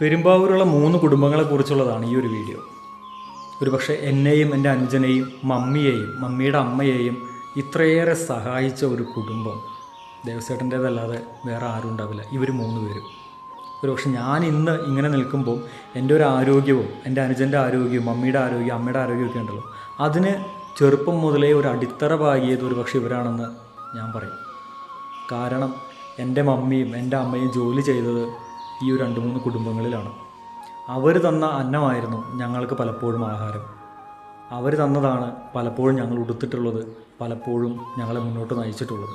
പെരുമ്പാവൂരുള്ള മൂന്ന് കുടുംബങ്ങളെക്കുറിച്ചുള്ളതാണ് ഈ ഒരു വീഡിയോ. ഒരുപക്ഷെ എന്നെയും എന്റെ അനുജനെയും മമ്മിയെയും മമ്മിയുടെ അമ്മയെയും ഇത്രയേറെ സഹായിച്ച ഒരു കുടുംബം ദേവസേട്ടന്റേതല്ലാതെ വേറെ ആരും ഉണ്ടാവില്ല. ഇവർ മൂന്ന് പേരും. ഒരുപക്ഷെ ഞാൻ ഇന്ന് ഇങ്ങനെ നിൽക്കുമ്പോൾ എന്റെ ഒരു ആരോഗ്യവും എന്റെ അനുജന്റെ ആരോഗ്യവും മമ്മിയുടെ ആരോഗ്യം അമ്മയുടെ ആരോഗ്യമൊക്കെ ഉണ്ടല്ലോ. അതിന് ചെറുപ്പം മുതലേ ഒരു അടിത്തറ പാകിയത് ഒരു പക്ഷേ ഇവരാണെന്ന് ഞാൻ പറയും. കാരണം എന്റെ മമ്മിയും എന്റെ അമ്മയും ജോലി ചെയ്തത് ഈ ഒരു രണ്ട് മൂന്ന് കുടുംബങ്ങളിലാണ്. അവർ തന്ന അന്നമായിരുന്നു ഞങ്ങൾക്ക് പലപ്പോഴും ആഹാരം. അവർ തന്നതാണ് പലപ്പോഴും ഞങ്ങൾ ഉടുത്തിട്ടുള്ളത് പലപ്പോഴും ഞങ്ങളെ മുന്നോട്ട് നയിച്ചിട്ടുള്ളത്.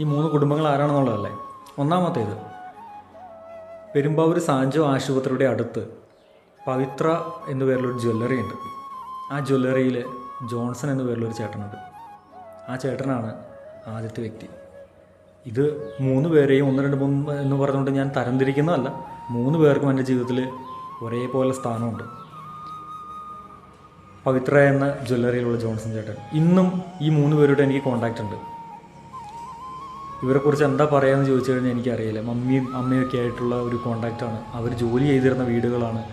ഈ മൂന്ന് കുടുംബങ്ങൾ ആരാണെന്നുള്ളതല്ലേ? ഒന്നാമത്തേത് പെരുമ്പാവൂർ സാഞ്ചോ ആശുപത്രിയുടെ അടുത്ത് പവിത്ര എന്നു പേരിലൊരു ജ്വല്ലറി ഉണ്ട്. ആ ജ്വല്ലറിയിൽ ജോൺസൺ എന്നു പേരിലൊരു ചേട്ടനുണ്ട്. ആ ചേട്ടനാണ് ആദ്യത്തെ വ്യക്തി. ഇത് മൂന്ന് പേരെയും ഒന്ന് രണ്ട് മൂന്ന് എന്ന് പറഞ്ഞുകൊണ്ട് ഞാൻ തരംതിരിക്കുന്നതല്ല. മൂന്ന് പേർക്കും എന്റെ ജീവിതത്തിൽ ഒരേപോലെ സ്ഥാനമുണ്ട്. പവിത്ര എന്ന ജ്വല്ലറിയിലുള്ള ജോൺസൺ ചേട്ടൻ. ഇന്നും ഈ മൂന്ന് പേരോട് എനിക്ക് കോണ്ടാക്റ്റ് ഉണ്ട്. ഇവരെക്കുറിച്ച് എന്താ പറയാമെന്ന് ചോദിച്ചു കഴിഞ്ഞാൽ എനിക്കറിയില്ല. മമ്മിയും അമ്മയൊക്കെ ആയിട്ടുള്ള ഒരു കോണ്ടാക്റ്റാണ് അവർ ജോലി ചെയ്തിരുന്ന വീടുകളാണ്.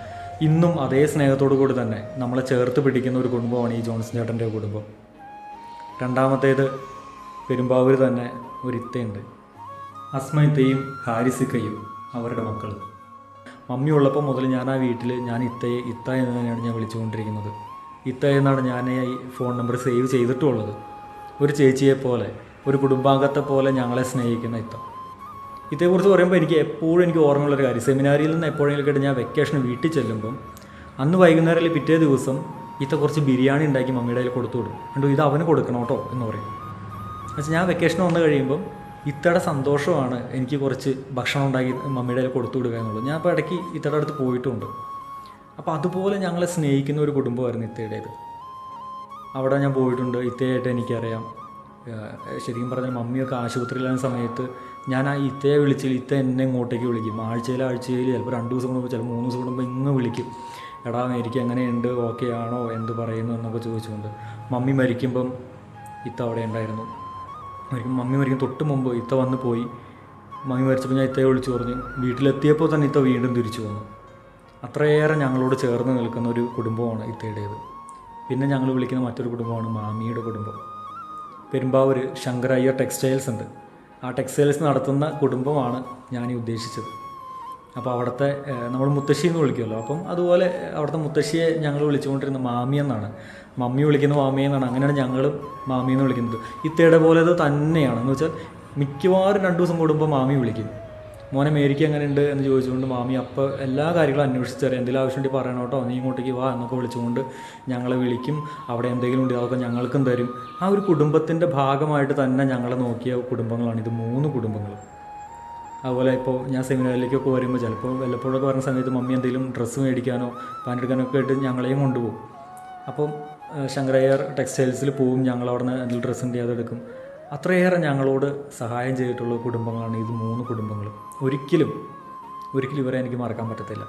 ഇന്നും അതേ സ്നേഹത്തോടു കൂടി തന്നെ നമ്മളെ ചേർത്ത് പിടിക്കുന്ന ഒരു കുടുംബമാണ് ഈ ജോൺസൺ ചേട്ടന്റെ കുടുംബം. രണ്ടാമത്തേത് പെരുമ്പാവൂർ തന്നെ ഒരു ഇത്തയുണ്ട് അസ്മയിത്തയും ഹാരിസിക്കയും അവരുടെ മക്കൾ മമ്മി ഉള്ളപ്പോൾ മുതൽ ഞാൻ ആ വീട്ടിൽ ഞാൻ ഇത്തയെ ഇത്ത എന്ന് തന്നെയാണ് ഞാൻ വിളിച്ചുകൊണ്ടിരിക്കുന്നത്. ഇത്ത എന്നാണ് ഞാൻ ഈ ഫോൺ നമ്പർ സേവ് ചെയ്തിട്ടുള്ളത്. ഒരു ചേച്ചിയെ പോലെ ഒരു കുടുംബാംഗത്തെ പോലെ ഞങ്ങളെ സ്നേഹിക്കുന്ന ഇത്ത. ഇതേക്കുറിച്ച് പറയുമ്പോൾ എനിക്ക് എപ്പോഴും എനിക്ക് ഓർമ്മയുള്ളൊരു കാര്യം. സെമിനാരിയിൽ നിന്ന് എപ്പോഴെങ്കിലും കേട്ട് ഞാൻ വെക്കേഷൻ വീട്ടിൽ ചെല്ലുമ്പം അന്ന് വൈകുന്നേരം പിറ്റേ ദിവസം ഇത്ത കുറച്ച് ബിരിയാണി ഉണ്ടാക്കി മമ്മിയുടെ കയ്യിൽ കൊടുത്തു വിടും. കണ്ടു ഇത് അവന് കൊടുക്കണം കേട്ടോ എന്ന് പറയും. എന്നുവെച്ചാൽ ഞാൻ വെക്കേഷൻ വന്നു കഴിയുമ്പം ഇത്തയുടെ സന്തോഷമാണ് എനിക്ക് കുറച്ച് ഭക്ഷണം ഉണ്ടാക്കി മമ്മിയുടെ കയ്യിൽ കൊടുത്തു വിടുക എന്നുള്ളത്. ഞാൻ ഇപ്പോൾ ഇടയ്ക്ക് ഇത്തയുടെ അടുത്ത് പോയിട്ടുണ്ട്. അപ്പോൾ അതുപോലെ ഞങ്ങളെ സ്നേഹിക്കുന്ന ഒരു കുടുംബമായിരുന്നു ഇത്തയുടേത് അവിടെ ഞാൻ പോയിട്ടുണ്ട്. ഇത്തയായിട്ട് എനിക്കറിയാം. ശരിക്കും പറഞ്ഞാൽ മമ്മിയൊക്കെ ആശുപത്രിയിലായ സമയത്ത് ഞാൻ ആ ഇത്തയെ വിളിച്ചിൽ ഇത്ത എന്നെ ഇങ്ങോട്ടേക്ക് വിളിക്കും. ആഴ്ചയിൽ ആഴ്ചയിൽ ചിലപ്പോൾ രണ്ട് ദിവസം കൂടുമ്പോൾ ചിലപ്പോൾ മൂന്ന് ദിവസം കൂടുമ്പോൾ ഇങ്ങ് വിളിക്കും. എടാ എനിക്ക് എങ്ങനെയുണ്ട്? ഓക്കെ ആണോ? എന്ത് പറയുന്നു? എന്നൊക്കെ ചോദിച്ചുകൊണ്ട് മമ്മി മരിക്കുമ്പം ഇത്ത അവിടെ ഉണ്ടായിരുന്നു. മരിക്കും മമ്മി മരിക്കും തൊട്ട് മുമ്പ് ഇത്ത വന്ന് പോയി. മമ്മി മരിച്ചപ്പോൾ ഞാൻ ഇത്തയെ വിളിച്ചു പറഞ്ഞു വീട്ടിലെത്തിയപ്പോൾ തന്നെ ഇത്ത വീണ്ടും തിരിച്ചു വന്നു. അത്രയേറെ ഞങ്ങളോട് ചേർന്ന് നിൽക്കുന്ന ഒരു കുടുംബമാണ് ഇത്തയുടേത്. പിന്നെ ഞങ്ങൾ വിളിക്കുന്ന മറ്റൊരു കുടുംബമാണ് മാമിയുടെ കുടുംബം. പെരുമ്പാവൂർ ശങ്കരയ്യ ടെക്സ്റ്റൈൽസ് ഉണ്ട്. ആ ടെക്സ്റ്റൈൽസ് നടത്തുന്ന കുടുംബമാണ് ഞാൻ ഉദ്ദേശിച്ചത്. അപ്പോൾ അവിടുത്തെ നമ്മൾ മുത്തശ്ശി എന്ന് വിളിക്കുമല്ലോ. അപ്പം അതുപോലെ അവിടുത്തെ മുത്തശ്ശിയെ ഞങ്ങൾ വിളിച്ചുകൊണ്ടിരുന്ന മാമി എന്നാണ്. മമ്മി വിളിക്കുന്ന മാമി എന്നാണ്. അങ്ങനെയാണ് ഞങ്ങളും മാമി എന്ന് വിളിക്കുന്നത്. ഇത്തയുടെ പോലെ തന്നെയാണ്. എന്ന് വെച്ചാൽ മിക്കവാറും രണ്ട് ദിവസം കൂടുമ്പോൾ മാമി വിളിക്കും. മോനെ മേരിക്ക് എങ്ങനെയുണ്ട്? എന്ന് ചോദിച്ചുകൊണ്ട് മാമി അപ്പോൾ എല്ലാ കാര്യങ്ങളും അന്വേഷിച്ചറിയാം എന്തെങ്കിലും ആവശ്യമുണ്ടെങ്കിൽ പറയണം കേട്ടോ. നീ ഇങ്ങോട്ടേക്ക് വാ എന്നൊക്കെ വിളിച്ചുകൊണ്ട് ഞങ്ങളെ വിളിക്കും. അവിടെ എന്തെങ്കിലും ഉണ്ടെങ്കിൽ അതൊക്കെ ഞങ്ങൾക്കും തരും. ആ ഒരു കുടുംബത്തിന്റെ ഭാഗമായിട്ട് തന്നെ ഞങ്ങളെ നോക്കിയ കുടുംബങ്ങളാണ്. ഇത് മൂന്ന് കുടുംബങ്ങൾ അതുപോലെ ഇപ്പോൾ ഞാൻ സെമിനാറിലേക്കൊക്കെ വരുമ്പോൾ ചിലപ്പോൾ വല്ലപ്പോഴൊക്കെ വരുന്ന സമയത്ത് മമ്മി എന്തെങ്കിലും ഡ്രസ്സ് മേടിക്കാനോ പാൻ എടുക്കാനോ ഒക്കെ ആയിട്ട് ഞങ്ങളെയും കൊണ്ടുപോകും. അപ്പം ശങ്കരയ്യർ ടെക്സ്റ്റൈൽസിൽ പോവും ഞങ്ങൾ അവിടെ നിന്ന് എന്തെങ്കിലും ഡ്രസ്സ് ഉണ്ട് അതെടുക്കും അത്രയേറെ ഞങ്ങളോട് സഹായം ചെയ്തിട്ടുള്ള കുടുംബങ്ങളാണ് ഇത് മൂന്ന് കുടുംബങ്ങൾ. ഒരിക്കലും ഒരിക്കലും ഇവരെ എനിക്ക് മറക്കാൻ പറ്റത്തില്ല.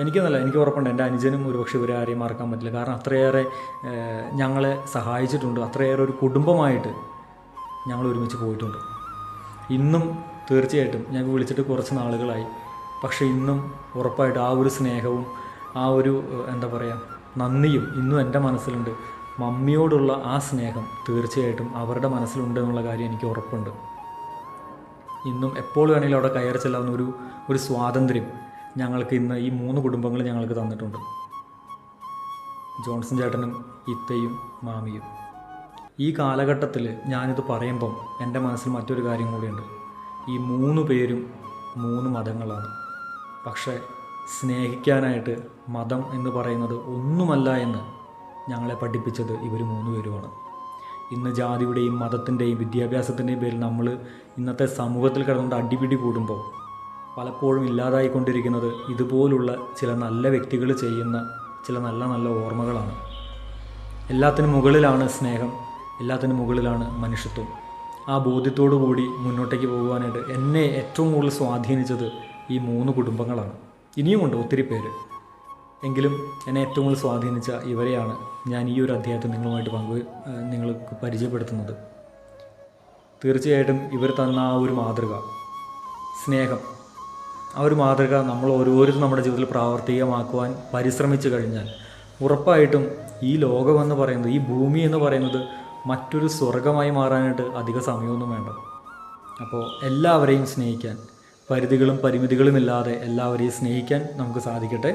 എനിക്കെന്നല്ല എനിക്ക് ഉറപ്പുണ്ട്. എന്റെ അനുജനും ഒരുപക്ഷെ ഇവരെ ആരെയും മറക്കാൻ പറ്റില്ല. കാരണം അത്രയേറെ ഞങ്ങളെ സഹായിച്ചിട്ടുണ്ട്. അത്രയേറെ ഒരു കുടുംബമായിട്ട് ഞങ്ങൾ ഒരുമിച്ച് പോയിട്ടുണ്ട്. ഇന്നും തീർച്ചയായിട്ടും ഞാൻ വിളിച്ചിട്ട് കുറച്ച് നാളുകളായി. പക്ഷേ ഇന്നും ഉറപ്പായിട്ട് ആ ഒരു സ്നേഹവും ആ ഒരു എന്താ പറയുക നന്ദിയും ഇന്നും എന്റെ മനസ്സിലുണ്ട്. മമ്മിയോടുള്ള ആ സ്നേഹം തീർച്ചയായിട്ടും അവരുടെ മനസ്സിലുണ്ട് എന്നുള്ള കാര്യം എനിക്ക് ഉറപ്പുണ്ട്. ഇന്നും എപ്പോൾ വേണമെങ്കിലും അവിടെ കയറി ചെല്ലാവുന്ന ഒരു ഒരു സ്വാതന്ത്ര്യം ഞങ്ങൾക്ക് ഇന്ന് ഈ മൂന്ന് കുടുംബങ്ങൾ ഞങ്ങൾക്ക് തന്നിട്ടുണ്ട്. ജോൺസൺ ചേട്ടനും ഇത്തയും മാമിയും. ഈ കാലഘട്ടത്തിൽ ഞാനിത് പറയുമ്പം എന്റെ മനസ്സിൽ മറ്റൊരു കാര്യം കൂടിയുണ്ട്. ഈ മൂന്ന് പേരും മൂന്ന് മതങ്ങളാണ്. പക്ഷേ സ്നേഹിക്കാനായിട്ട് മതം എന്ന് പറയുന്നത് ഒന്നുമല്ല എന്ന് ഞങ്ങളെ പഠിപ്പിച്ചത് ഇവർ മൂന്ന് പേരുമാണ്. ഇന്ന് ജാതിയുടെയും മതത്തിന്റെയും വിദ്യാഭ്യാസത്തിന്റെയും പേരിൽ നമ്മൾ ഇന്നത്തെ സമൂഹത്തിൽ കിടന്നുകൊണ്ട് അടിപിടി കൂടുമ്പോൾ പലപ്പോഴും ഇല്ലാതായിക്കൊണ്ടിരിക്കുന്നത് ഇതുപോലുള്ള ചില നല്ല വ്യക്തികൾ ചെയ്യുന്ന ചില നല്ല നല്ല ഓർമ്മകളാണ്. എല്ലാത്തിനും മുകളിലാണ് സ്നേഹം. എല്ലാത്തിനും മുകളിലാണ് മനുഷ്യത്വം. ആ ബോധ്യത്തോടു കൂടി മുന്നോട്ടേക്ക് പോകുവാനായിട്ട് എന്നെ ഏറ്റവും കൂടുതൽ സ്വാധീനിച്ചത് ഈ മൂന്ന് കുടുംബങ്ങളാണ്. ഇനിയുമുണ്ട് ഒത്തിരി പേര്. എങ്കിലും എന്നെ ഏറ്റവും കൂടുതൽ സ്വാധീനിച്ച ഇവരെയാണ് ഞാൻ ഈ ഒരു അധ്യായത്തിൽ നിങ്ങളുമായിട്ട് പങ്കു നിങ്ങൾക്ക് പരിചയപ്പെടുത്തുന്നത്. തീർച്ചയായിട്ടും ഇവർ തന്ന ആ ഒരു മാതൃക സ്നേഹം. ആ ഒരു മാതൃക നമ്മൾ ഓരോരുത്തരും നമ്മുടെ ജീവിതത്തിൽ പ്രാവർത്തികമാക്കുവാൻ പരിശ്രമിച്ചു കഴിഞ്ഞാൽ ഉറപ്പായിട്ടും ഈ ലോകമെന്ന് പറയുന്നത് ഈ ഭൂമി എന്ന് പറയുന്നത് മറ്റൊരു സ്വർഗമായി മാറാനായിട്ട് അധിക സമയമൊന്നും വേണ്ട. അപ്പോൾ എല്ലാവരെയും സ്നേഹിക്കാൻ പരിധികളും പരിമിതികളും ഇല്ലാതെ എല്ലാവരെയും സ്നേഹിക്കാൻ നമുക്ക് സാധിക്കട്ടെ.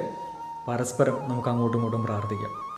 പരസ്പരം നമുക്ക് അങ്ങോട്ടും ഇങ്ങോട്ടും പ്രാർത്ഥിക്കാം.